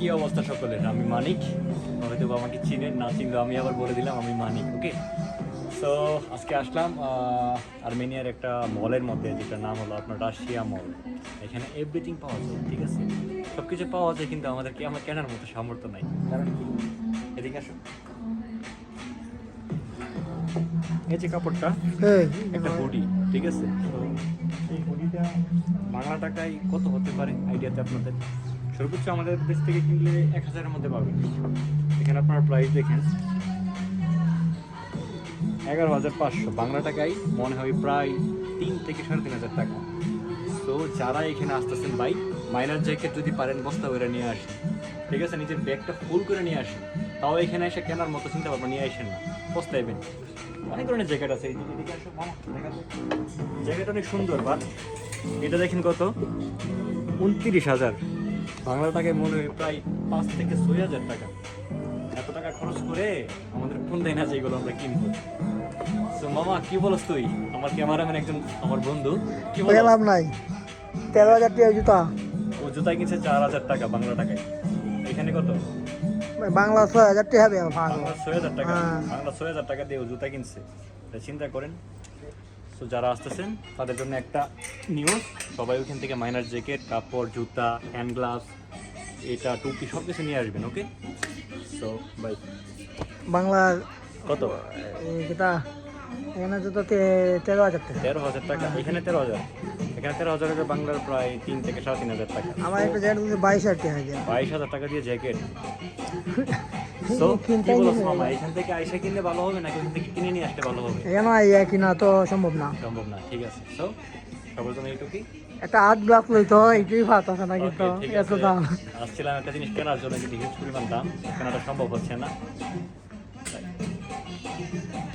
কি অবস্থা সকলের? আমি মানিক। হয়তো বা আমাকে চিনেন না চিনলেও আমি আবার বলে দিলাম আমি মানিক ওকে? সো আজকে আসলাম আর্মেনিয়ার একটা মলের মধ্যে যেটার নাম হলো আপনার রাশিয়া মল। এখানে এভরিথিং পাওয়া যায় ঠিক আছে? সব কিছু পাওয়া যায় কিন্তু আমাদেরকে আমার কেনার মতো সামর্থ্য নাই। কারণ কি? এদিকে আসো। এই যে কাপড়টা একটা হুডি ঠিক আছে? তো এই হুডিটা বাংলা টাকায় কত হতে পারে? আইডিয়াতে আপনাদের? সর্বোচ্চ আমাদের দেশ থেকে কিনলে এক হাজারের মধ্যে পাবেন। এখানে আপনার প্রাইস দেখেন। এগারো হাজার পাঁচশো। বাংলা টাকায় মনে হয় প্রায় তিন থেকে সাড়ে তিন হাজার টাকা। তো যারা এখানে আসতেছেন বাইক মাইনার জ্যাকেট যদি পারেন, বস্তা করে নিয়ে আসেন। ঠিক আছে? নিজের ব্যাগটা ফুল করে নিয়ে আসেন। তাও এখানে এসে কেনার মতো চিন্তা ভাবনা নিয়ে আসেন না। পস্তাইবেন অনেক ধরনের জ্যাকেট আছে। জ্যাকেট অনেক সুন্দর বাট এটা দেখেন কত? উনত্রিশ হাজার। বাংলা টাকায় মনে হয় প্রায় পাঁচ থেকে ছয় হাজার টাকা। এত টাকা খরচ করে আমাদের ফোন দেয় না যেগুলো আমরা কিনবো। তো মামা কি বলস তুই? আমার ক্যামেরাম্যান একজন আমার বন্ধু। কি বলস? লাভ নাই। তেরো হাজার টাকা জুতা। ও জুতা কিনছে চার হাজার টাকা বাংলা টাকায়। এখানে কত? বাংলা ছয় হাজার টাকা হবে বাংলা ছয় হাজার টাকা। হ্যাঁ। বাংলা ছয় হাজার টাকা দিয়ে ও জুতা কিনছে। চিন্তা করেন তো যারা আসতেছেন তাদের জন্য একটা নিউজ সবাই ওইখান থেকে মাইনার জ্যাকেট কাপড় জুতা হ্যান্ড গ্লাভস এটা টুপি সব কিছু নিয়ে আসবেন ওকে সো বাই বাংলার কত? যেটা এখানে জুতা তে- তেরো হাজার টাকা। তেরো হাজার টাকা। এখানে তেরো হাজার। এখানে তেরো হাজার টাকা বাংলার প্রায় তিন থেকে সাড়ে তিন হাজার টাকা। আমার একটা জ্যাকেট বাইশ হাজার টাকা দিয়ে বাইশ হাজার টাকা দিয়ে জ্যাকেট। কি মামা? এখান থেকে আইসা কিনলে ভালো হবে ওখান থেকে কিনে নিয়ে আসলে ভালো হবে? এখানে ইয়ে কিনা তো সম্ভব না। সম্ভব না ঠিক আছে। তো সবার জন্য এইটুকুই একটা হাত গ্লাস লইতো এইটাই ভাত আছে না কিন্তু ঠিক এত আছে। দাম। আসছিলাম একটা জিনিস কেনার জন্য কিন্তু হিউজ পরিমাণ দাম। কেনাটা সম্ভব হচ্ছে না।